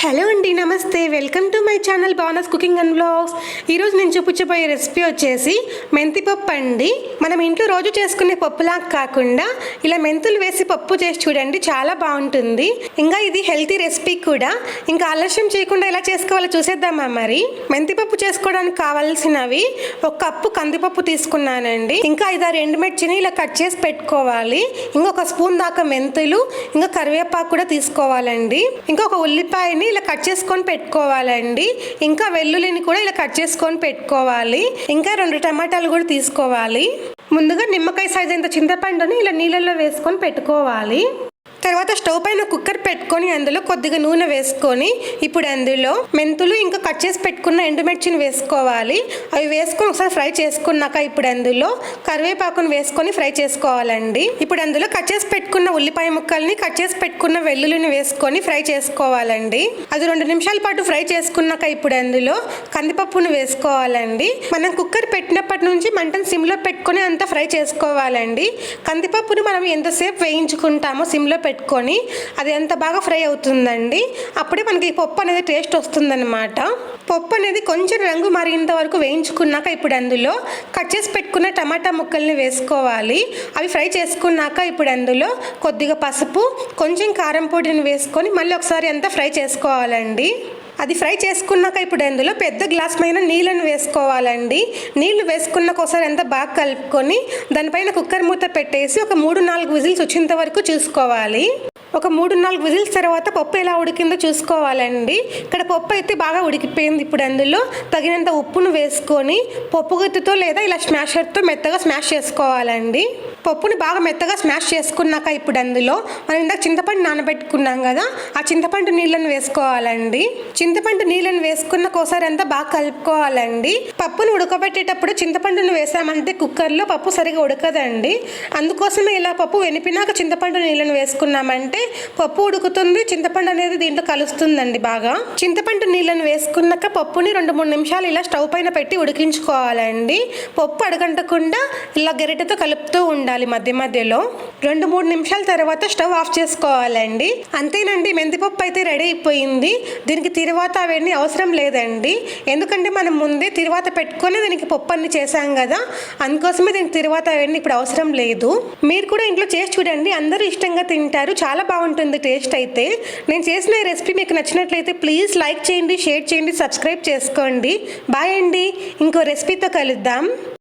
Hello అండి నమస్తే. Welcome to my channel Banas cooking and blogs. ఈరోజు నేను చూపించబోయే రెసిపీ వచ్చేసి మెంతిపప్పు అండి. మనం ఇంట్లో రోజు చేసుకునే పప్పులా కాకుండా ఇలా మెంతులు వేసి పప్పు చేసి చూడండి చాలా బాగుంటుంది. ఇంకా ఇది హెల్తీ రెసిపీ కూడా. ఇంకా ఆలస్యం చేయకుండా ఎలా చేసుకోవాలో చూసేద్దామా మరి? మెంతిపప్పు చేసుకోవడానికి కావాల్సినవి ఒక కప్పు కందిపప్పు తీసుకున్నానండి. ఇంకా ఇది రెండు మిర్చిని ఇలా కట్ చేసి పెట్టుకోవాలి. ఇంకొక స్పూన్ దాకా మెంతులు ఇంకా కరివేపాకు కూడా తీసుకోవాలండి. ఇంకా ఒక ఉల్లిపాయని ఇలా కట్ చేసుకొని పెట్టుకోవాలండి. ఇంకా వెల్లుల్లిని కూడా ఇలా కట్ చేసుకొని పెట్టుకోవాలి. ఇంకా రెండు టమాటాలు కూడా తీసుకోవాలి. ముందుగా నిమ్మకాయ సైజ్ అంత చింతపండుని ఇలా నీళ్ళల్లో వేసుకొని పెట్టుకోవాలి. తర్వాత స్టవ్ పైన కుక్కర్ పెట్టుకొని అందులో కొద్దిగా నూనె వేసుకొని ఇప్పుడు అందులో మెంతులు ఇంకా కట్ చేసి పెట్టుకున్న ఎండుమిర్చిని వేసుకోవాలి. అవి వేసుకొని ఒకసారి ఫ్రై చేసుకున్నాక ఇప్పుడు అందులో కరివేపాకును వేసుకొని ఫ్రై చేసుకోవాలండి. ఇప్పుడు అందులో కట్ చేసి పెట్టుకున్న ఉల్లిపాయ ముక్కల్ని కట్ చేసి పెట్టుకున్న వెల్లుల్లిని వేసుకొని ఫ్రై చేసుకోవాలండి. అది రెండు నిమిషాల పాటు ఫ్రై చేసుకున్నాక ఇప్పుడు అందులో కందిపప్పును వేసుకోవాలండి. మనం కుక్కర్ పెట్టినప్పటి నుంచి మంటను సిమ్లో పెట్టుకొని అంతా ఫ్రై చేసుకోవాలండి. కందిపప్పును మనం ఎంతసేపు వేయించుకుంటామో సిమ్లో పెట్టుకొని అది ఎంత బాగా ఫ్రై అవుతుందండి అప్పుడే మనకి పప్పు అనేది టేస్ట్ వస్తుందన్నమాట. పప్పు అనేది కొంచెం రంగు మారినంత వరకు వేయించుకున్నాక ఇప్పుడు అందులో కట్ చేసి పెట్టుకున్న టమాటా ముక్కల్ని వేసుకోవాలి. అవి ఫ్రై చేసుకున్నాక ఇప్పుడు అందులో కొద్దిగా పసుపు కొంచెం కారం పొడిని వేసుకొని మళ్ళీ ఒకసారి అంతా ఫ్రై చేసుకోవాలండి. అది ఫ్రై చేసుకున్నాక ఇప్పుడు అందులో పెద్ద గ్లాస్ పైన నీళ్ళను వేసుకోవాలండి. నీళ్ళు వేసుకున్నాక ఒకసారి అంతా బాగా కలుపుకొని దానిపైన కుక్కర్ మూత పెట్టేసి ఒక మూడు నాలుగు విజిల్స్ వచ్చేంత వరకు చూసుకోవాలి. ఒక మూడు నాలుగు విజిల్స్ తర్వాత పప్పు ఎలా ఉడికిందో చూసుకోవాలండి. ఇక్కడ పప్పు అయితే బాగా ఉడికిపోయింది ఇప్పుడు అందులో. తగినంత ఉప్పును వేసుకొని పప్పు గుత్తితో లేదా ఇలా స్మాషర్తో మెత్తగా స్మాష్ చేసుకోవాలండి. పప్పుని బాగా మెత్తగా స్మాష్ చేసుకున్నాక ఇప్పుడు అందులో మనం ఇందాక చింతపండు నానబెట్టుకున్నాం కదా ఆ చింతపండు నీళ్ళను వేసుకోవాలండి. చింతపండు నీళ్ళను వేసుకున్న కోసారి అంతా బాగా కలుపుకోవాలండి. పప్పును ఉడకబెట్టేటప్పుడు చింతపండును వేసామంటే కుక్కర్లో పప్పు సరిగా ఉడకదండి. అందుకోసమే ఇలా పప్పు వెనిపినాక చింతపండు నీళ్ళను వేసుకున్నామంటే పప్పు ఉడుకుతుంది చింతపండు అనేది దీంట్లో కలుస్తుందండి బాగా. చింతపండు నీళ్ళను వేసుకున్నాక పప్పుని రెండు మూడు నిమిషాలు ఇలా స్టవ్ పైన పెట్టి ఉడికించుకోవాలండి. పప్పు అడగంటకుండా ఇలా గెరిటతో కలుపుతూ ఉండాలి మధ్య మధ్యలో. రెండు మూడు నిమిషాల తర్వాత స్టవ్ ఆఫ్ చేసుకోవాలండి. అంతేనండి మెంతిపప్పు అయితే రెడీ అయిపోయింది. దీనికి తిరువాత అవన్నీ అవసరం లేదండి. ఎందుకంటే మనం ముందే తిరువాత పెట్టుకొని దీనికి పప్పు అన్ని చేసాం కదా. అందుకోసమే దీనికి తిరువాత అవన్నీ ఇప్పుడు అవసరం లేదు. మీరు కూడా ఇంట్లో చేసి చూడండి. అందరూ ఇష్టంగా తింటారు. చాలా బాగుంటుంది టేస్ట్ అయితే. నేను చేసిన ఈ రెసిపీ మీకు నచ్చినట్లయితే ప్లీజ్ లైక్ చేయండి షేర్ చేయండి సబ్స్క్రైబ్ చేసుకోండి. బాయ్ అండి. ఇంకో రెసిపీతో కలుద్దాం.